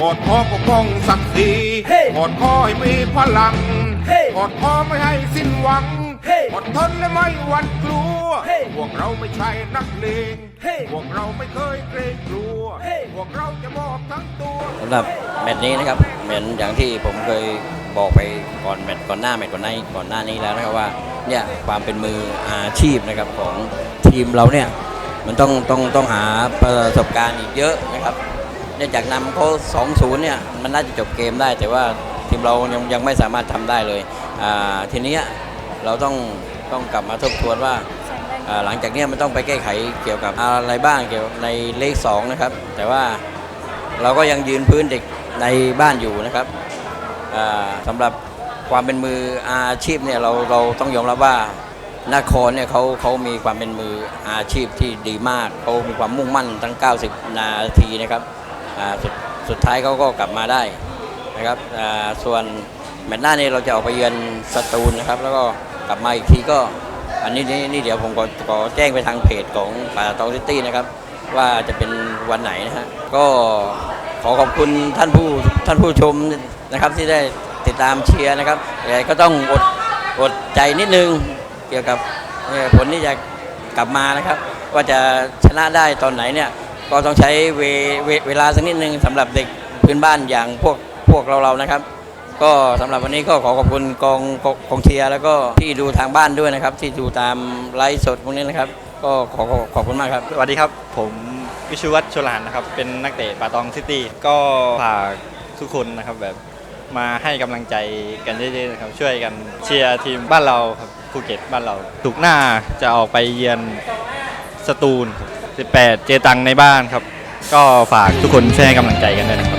กอดคอปกป้องศักดิ์ศรีเฮ้กอดคอให้มีพลังเฮ้กอดคอไม่ให้สิ้นหวังเฮ้อดทนและไม่หวั่นกลัวเฮ้พวกเราไม่ใช่นักเลงเฮ้พวกเราไม่เคยเกรงกลัวเฮ้พวกเราจะมอบทั้งตัวสำหรับแมตช์นี้นะครับเหมือนอย่างที่ผมเคยบอกไปก่อนแมตช์ก่อนหน้าแมตช์ก่อนหน้าก่อนหน้านี้แล้วนะครับว่าเนี่ยความเป็นมืออาชีพนะครับของทีมเราเนี่ยมันต้องต้องต้องหาประสบการณ์อีกเยอะนะครับ เนื่องจากนำเขา2-0เนี่ยมันน่าจะจบเกมได้ แต่ว่าทีมเรายังยังไม่สามารถทำได้เลยทีนี้เราต้องต้องกลับมาทบทวนว่าหลังจากนี้มันต้องไปแก้ไขเกี่ยวกับอะไรบ้างเกี่ยวกับในเลข2นะครับ แต่ว่าเราก็ยังยืนพื้นเด็กในบ้านอยู่นะครับอ่าสำหรับความเป็นมืออาชีพเนี่ยเราเราต้องยอมรับว่านาครเนี่ยเขาเขามีความเป็นมืออาชีพที่ดีมากเขามีความมุ่งมั่นทั้ง 90 นาทีนะครับ สุดสุดท้ายเขาก็กลับมาได้นะครับส่วนแมตช์หน้านี้เราจะออกไปเยือนสตูลนะครับ แล้วก็กลับมาอีกทีก็อันนี้นี่นี่เดี๋ยวผมขอขอแจ้งไปทางเพจของป่าตองซิตี้นะครับ ว่าจะเป็นวันไหนนะฮะก็ขอขอบคุณท่านผู้ท่านผู้ชมนะครับที่ได้ติดตามเชียร์นะครับแต่ก็ต้องอดอดใจนิดนึงเกี่ยวกับผลที่จะกลับมานะครับ ว่าจะชนะได้ตอนไหนเนี่ย ก็ต้องใช้เวเวเวลาสักนิดนึงสำหรับเด็กพื้นบ้านอย่างพวกพวกเราเรานะครับ ก็สำหรับวันนี้ก็ขอขอบคุณกองกองกองเชียร์แล้วก็ที่ดูทางบ้านด้วยนะครับ ที่ดูตามไลฟ์สดพวกนี้นะครับ ก็ขอขอขอบคุณมากครับ สวัสดีครับ ผมวิชุวัฒน์ชลานนะครับ เป็นนักเตะปาตองซิตี้ก็ฝากทุกคนนะครับแบบมาให้กำลังใจกันเยอะๆนะครับ ช่วยกันเชียร์ทีมบ้านเราครับภูเก็ตบ้านเรา ถูกหน้าจะออกไปเยือนสตูลครับ 18 เจตังในบ้านครับ ก็ฝากทุกคนช่วยให้กำลังใจกันด้วยนะ